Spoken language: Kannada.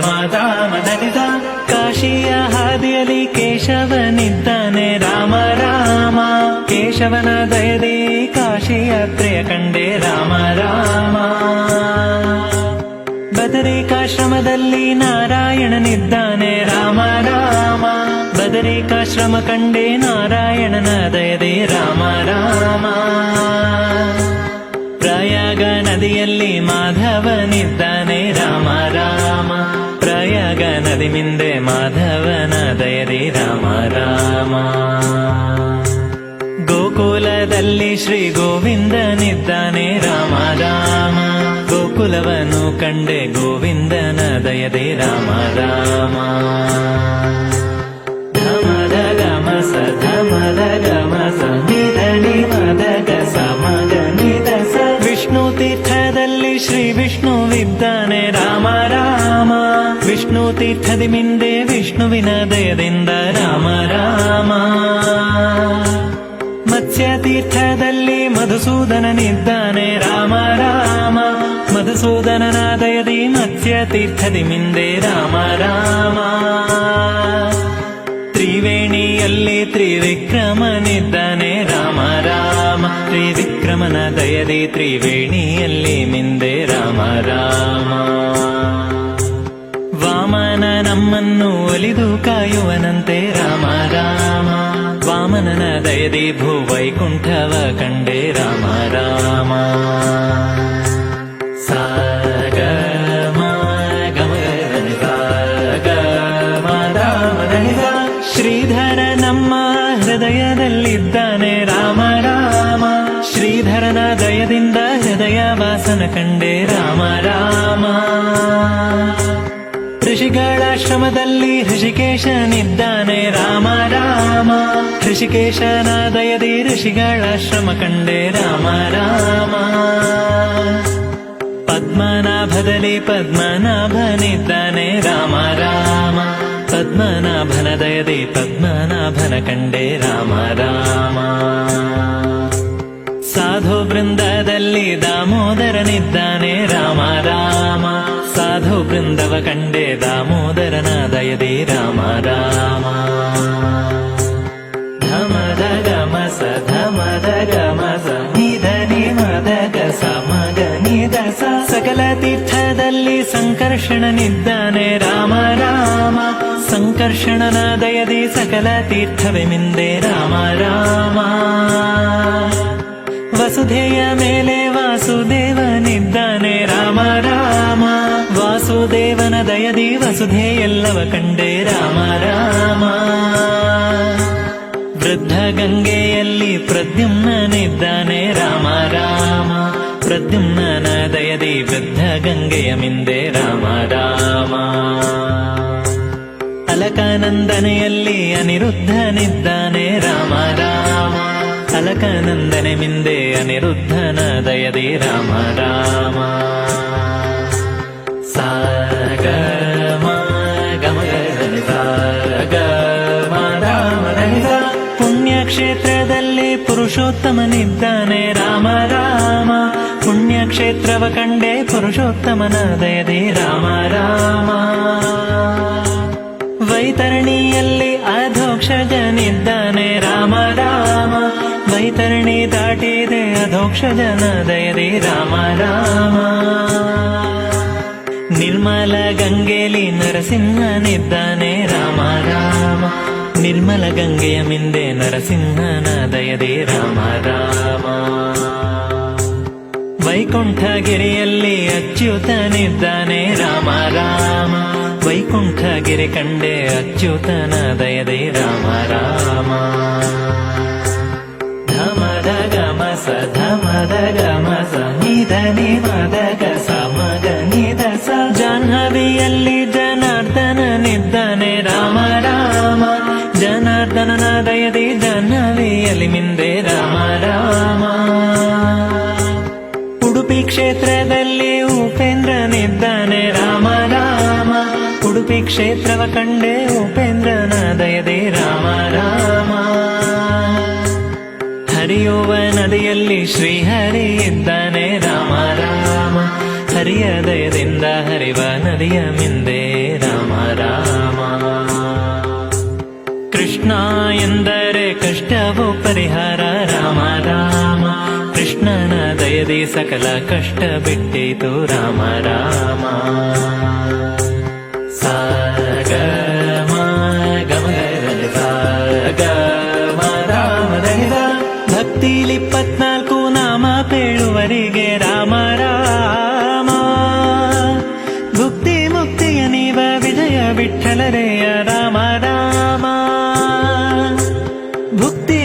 ಮಾತಾ ಕಾಶಿಯ ಹಾದಿಯಲ್ಲಿ ಕೇಶವನಿದ್ದಾನೆ. ರಾಮ ರಾಮ, ಕೇಶವನ ದಯದಿ ಕಾಶಿಯ ಪ್ರಿಯ ಕಂಡೆ. ರಾಮ ರಾಮ, ಬದರಿಕಾಶ್ರಮದಲ್ಲಿ ನಾರಾಯಣನಿದ್ದಾನೆ. ರಾಮ ರಾಮ, ಬದರಿಕಾಶ್ರಮ ಕಂಡೆ ನಾರಾಯಣನ ದಯದೆ ರಾಮ ರಾಮ ನದಿಯಲ್ಲಿ ಮಾಧವನಿದ್ದಾನೆ ರಾಮ ರಾಮ. ಪ್ರಯಾಗ ನದಿ ಮಿಂದೆ ಮಾಧವನ ದಯದೆ ರಾಮ ರಾಮ. ಗೋಕುಲದಲ್ಲಿ ಶ್ರೀ ಗೋವಿಂದನಿದ್ದಾನೆ ರಾಮ ರಾಮ. ಗೋಕುಲವನ್ನು ಕಂಡೆ ಗೋವಿಂದನ ದಯದೆ ರಾಮ ರಾಮ. ಧಮದ ಗಮ ಸ ಧಮದ ಗಮ ಸ ನಿಧನಿ ವಿಷ್ಣು ತೀರ್ಥದಿ ಮಿಂದೆ ವಿಷ್ಣುವಿನ ದಯದಿಂದ ರಾಮ ರಾಮ ಮತ್ಸ್ಯ ತೀರ್ಥದಲ್ಲಿ ಮಧುಸೂದನನಿದ್ದಾನೆ ರಾಮ ರಾಮ ಮಧುಸೂದನನ ದಯದಿ ಮತ್ಸ್ಯ ತೀರ್ಥದಿ ಮಿಂದೆ ರಾಮ ರಾಮ ತ್ರಿವೇಣಿಯಲ್ಲಿ ತ್ರಿವಿಕ್ರಮನಿದ್ದಾನೆ ರಾಮ ರಾಮ ತ್ರಿವಿಕ್ರಮನ ದಯದಿ ತ್ರಿವೇಣಿಯಲ್ಲಿ ಮಿಂದೆ ರಾಮ ರಾಮ ವಾಮನ ನಮ್ಮನ್ನು ಒಲಿದು ಕಾಯುವನಂತೆ ರಾಮ ರಾಮ. ವಾಮನನ ದಯದಿ ಭೂವೈಕುಂಠವ ಕಂಡೆ ರಾಮ ರಾಮ. ಶ್ರೀಧರ ನಮ್ಮ ಹೃದಯದಲ್ಲಿದ್ದಾನೆ ರಾಮ ರಾಮ. ಶ್ರೀಧರನ ದಯದಿಂದ ಹೃದಯ ವಾಸನ ಕಂಡೆ ರಾಮ ರಾಮ. ಋಷಿಗಳಾಶ್ರಮದಲ್ಲಿ ಋಷಿಕೇಶನಿದ್ದಾನೆ ರಾಮ ರಾಮ. ಋಷಿಕೇಶನ ದಯದಿ ಋಷಿಗಳಾಶ್ರಮ ಕಂಡೆ. ರಾಮ ರಾಮ. ಪದ್ಮನಾಭದಲ್ಲಿ ಪದ್ಮನಾಭನಿದ್ದಾನೆ. ರಾಮ ರಾಮ. ಪದ್ಮನಾಭನ ದಯದಿ ಪದ್ಮನಾಭನ ಕಂಡೆ. ರಾಮ ರಾಮ. ಸಾಧು ಬೃಂದದಲ್ಲಿ ದಾಮೋದರನಿದ್ದಾನೆ ರಾಮ ರಾಮ. ಸಾಧು ಬೃಂದವ ಕಂಡೆ ದಾಮೋದರನ ದಯದಿ ರಾಮ ರಾಮ. ಧಮದ ಧಮದ ಸ ನಿಧನಿ ಮದಗ ಸಮಗ ನಿಧ ಸ ಸಕಲ ತೀರ್ಥದಲ್ಲಿ ಸಂಕರ್ಷಣನಿದ್ದಾನೆ ರಾಮ ರಾಮ. ಸಂಕರ್ಷಣನ ದಯದಿ ಸಕಲ ತೀರ್ಥವೆ ಮಿಂದೆ ರಾಮ ರಾಮ. ವಸುಧೆಯ ಮೇಲೆ ವಾಸುದೇವನಿದ್ದಾನೆ ರಾಮ ರಾಮ, ವಾಸುದೇವನ ದಯದಿ ವಸುಧೆ ಕಂಡೆ. ರಾಮ ರಾಮ, ವೃದ್ಧ ಗಂಗೆಯಲ್ಲಿ ಪ್ರದ್ಯುಮ್ನನಿದ್ದಾನೆ ರಾಮ ರಾಮ, ಪ್ರದ್ಯುಮ್ನನ ದಯದಿ ವೃದ್ಧ ಗಂಗೆಯ ಮಿಂದೆ. ರಾಮ ರಾಮ, ಅಲಕಾನಂದನೆಯಲ್ಲಿ ಅನಿರುದ್ಧನಿದ್ದಾನೆ ರಾಮ ರಾಮ, ಅಲಕಾನಂದನೆ ಮಿಂದೆ ಅನಿರುದ್ಧನ ದಯದಿ ರಾಮ ರಾಮ. ಸಾಗ ಪುಣ್ಯಕ್ಷೇತ್ರದಲ್ಲಿ ಪುರುಷೋತ್ತಮನಿದ್ದಾನೆ ರಾಮ ರಾಮ. ಪುಣ್ಯಕ್ಷೇತ್ರವ ಕಂಡೆ ಪುರುಷೋತ್ತಮನ ದಯದಿ ರಾಮ ರಾಮ. ವೈತರಣಿಯಲ್ಲಿ ಅಧೋಕ್ಷಜನಿದ್ದಾನೆ ರಾಮ ರಾಮ. ವೈತರಣಿ ದಾಟಿದೆ ಅಧೋಕ್ಷಜನ ದಯದಿ. ರಾಮ ರಾಮ. ನಿರ್ಮಲ ಗಂಗೆಲಿ ನರಸಿಂಹನಿದ್ದಾನೆ ರಾಮ ರಾಮ. ನಿರ್ಮಲ ಗಂಗೆಯ ಮಿಂದೆ ನರಸಿಂಹನ ದಯದೆ. ರಾಮ ರಾಮ. ವೈಕುಂಠಗಿರಿಯಲ್ಲಿ ಅಚ್ಯುತನಿದ್ದಾನೆ ರಾಮ ರಾಮ. ವೈಕುಂಠಗಿರಿ ಕಂಡೆ ಅಚ್ಯುತನ ದಯದೇ. ರಾಮ ರಾಮ. ಸ ಧಮದ ಗಮ ಸ ನಿಧ ನಿಮದ ಗ ಸಮಗ ನಿಧ ಸ ಜಾಹ್ನವಿಯಲ್ಲಿ ರಾಮ ರಾಮ ಜನಾರ್ದನನ ಜಾಹ್ನವಿಯಲ್ಲಿ ಮಿಂದೆ ರಾಮ ರಾಮ ಉಡುಪಿ ಕ್ಷೇತ್ರದಲ್ಲಿ ಉಪೇಂದ್ರನಿದ್ದಾನೆ ರಾಮ ರಾಮ ಉಡುಪಿ ಕ್ಷೇತ್ರವ ಕಂಡೆ ಉಪೇಂದ್ರನ ದಯದೆ ರಾಮ ರಾಮ ಹರಿಯುವ ಶ್ರೀಹರಿ ಇದ್ದಾನೆ ರಾಮ ರಾಮ ಹರಿಯ ದಯದಿಂದ ಹರಿವ ನದಿಯ ಮಿಂದೆ ರಾಮ ರಾಮ. ಕೃಷ್ಣ ಎಂದರೆ ಕಷ್ಟವು ಪರಿಹಾರ, ರಾಮ ರಾಮ, ಕೃಷ್ಣನ ದಯದಿ ಸಕಲ ಕಷ್ಟ ಬಿಟ್ಟಿತು, ರಾಮ ರಾಮ. ಸಾಗಮ ಬೀಳುವರಿಗೆ ರಾಮ ರಾಮ ಭುಕ್ತಿ ಮುಕ್ತಿಯ ನೀವ ವಿಜಯ ವಿಠಲರೆಯ ರಾಮ ರಾಮ ಭುಕ್ತಿ